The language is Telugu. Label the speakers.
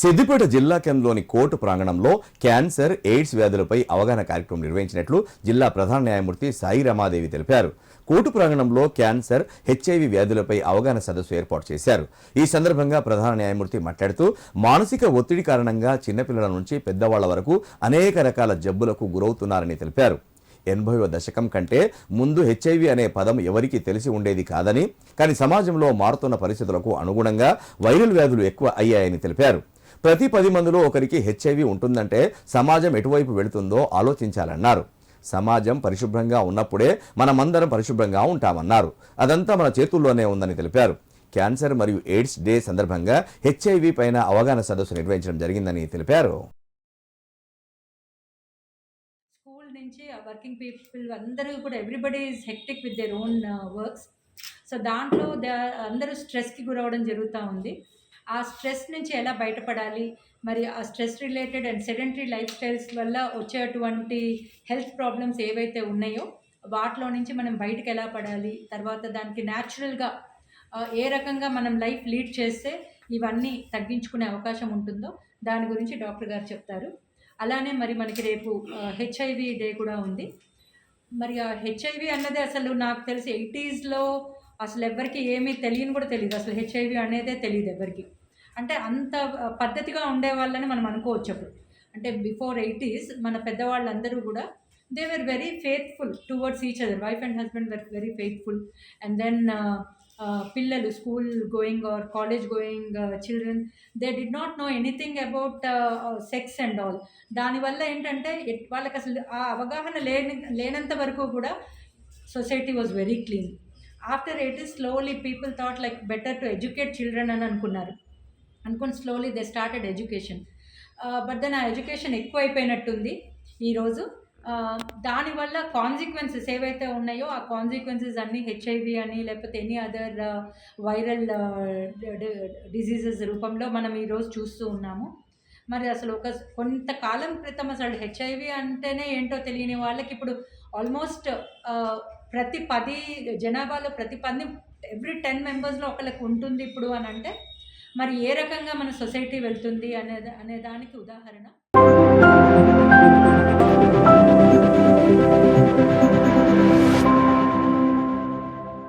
Speaker 1: సిద్దిపేట జిల్లా కేంద్రంలోని కోర్టు ప్రాంగణంలో క్యాన్సర్ ఎయిడ్స్ వ్యాధులపై అవగాహన కార్యక్రమం నిర్వహించినట్లు జిల్లా ప్రధాన న్యాయమూర్తి సాయి రమాదేవి తెలిపారు. కోర్టు ప్రాంగణంలో క్యాన్సర్ హెచ్ఐవి వ్యాధులపై అవగాహన సదస్సు ఏర్పాటు చేశారు. ఈ సందర్భంగా ప్రధాన న్యాయమూర్తి మాట్లాడుతూ మానసిక ఒత్తిడి కారణంగా చిన్నపిల్లల నుంచి పెద్దవాళ్ళ వరకు అనేక రకాల జబ్బులకు గురవుతున్నారని తెలిపారు. ఎనభైవ దశకం కంటే ముందు హెచ్ఐవి అనే పదం ఎవరికీ తెలిసి ఉండేది కాదని కానీ సమాజంలో మారుతున్న పరిస్థితులకు అనుగుణంగా వైరల్ వ్యాధులు ఎక్కువ అయ్యాయని తెలిపారు. ప్రతి పది మందిలో ఒకరికి హెచ్ఐవి ఉంటుందంటే సమాజం ఎటువైపు వెళుతుందో ఆలోచించాలన్నారు. సమాజం పరిశుభ్రంగా ఉన్నప్పుడే మనమందరం పరిశుభ్రంగా ఉంటామన్నారు. అదంతా మన చేతుల్లోనే ఉందని తెలిపారు. క్యాన్సర్ మరియు ఎయిడ్స్ డే సందర్భంగా హెచ్ఐవి పైన అవగాహన సదస్సు నిర్వహించడం జరిగిందని తెలిపారు.
Speaker 2: స్కూల్ నుంచి వర్కింగ్ పీపుల్ అందరూ కూడా everybody is hectic with their own works. So దాంట్లో అందరూ స్ట్రెస్కి గురవడం జరుగుతూ ఉంది. ఆ స్ట్రెస్ నుంచి ఎలా బయటపడాలి? మరి ఆ stress related and sedentary life styles వల్ల వచ్చేటువంటి హెల్త్ ప్రాబ్లమ్స్ ఏవైతే ఉన్నాయో వాటిలో నుంచి మనం బయటకు ఎలా పడాలి? తర్వాత దానికి న్యాచురల్గా ఏ రకంగా మనం లైఫ్ లీడ్ చేస్తే ఇవన్నీ తగ్గించుకునే అవకాశం ఉంటుందో దాని గురించి డాక్టర్ గారు చెప్తారు. అలానే మరి మనకి రేపు హెచ్ఐవి డే కూడా ఉంది. మరి ఆ హెచ్ఐవి అన్నది అసలు నాకు తెలిసి ఎయిటీస్లో అసలు ఎవరికి ఏమీ తెలియని కూడా తెలియదు అసలు హెచ్ఐవి అనేదే తెలియదు ఎవరికి అంటే అంత పద్ధతిగా ఉండే వాళ్ళని మనం అనుకోవచ్చు అప్పుడు. అంటే బిఫోర్ ఎయిటీస్ మన పెద్దవాళ్ళందరూ కూడా they were very faithful towards each other wife and husband were very faithful and then పిల్లలు school going or college going children they did not know anything about sex and all దానివల్ల ఏంటంటే వాళ్ళకి అసలు ఆ అవగాహన లేని లేనంత వరకు కూడా society was very clean after eighties slowly people thought like better to educate children అని అనుకున్నారు. అనుకుని slowly they started education but then ఆ ఎడ్యుకేషన్ ఎక్కువ అయిపోయినట్టుంది ఈరోజు uh, దానివల్ల కాన్సిక్వెన్సెస్ ఏవైతే ఉన్నాయో ఆ కాన్సిక్వెన్సెస్ అన్నీ హెచ్ఐవి అని లేకపోతే ఎనీ అదర్ వైరల్ డిజీజెస్ రూపంలో మనం ఈరోజు చూస్తూ ఉన్నాము. మరి అసలు ఒక కొంతకాలం క్రితం అసలు హెచ్ఐవి అంటేనే ఏంటో తెలియని వాళ్ళకి ఇప్పుడు ఆల్మోస్ట్ uh, ప్రతి పది జనాభాలో ప్రతి పది ఎవ్రీ టెన్ మెంబర్స్లో ఒకళ్ళకి ఉంటుంది ఇప్పుడు అని అంటే మరి ఏ రకంగా మన సొసైటీ వెళ్తుంది అనే అనే దానికి ఉదాహరణ?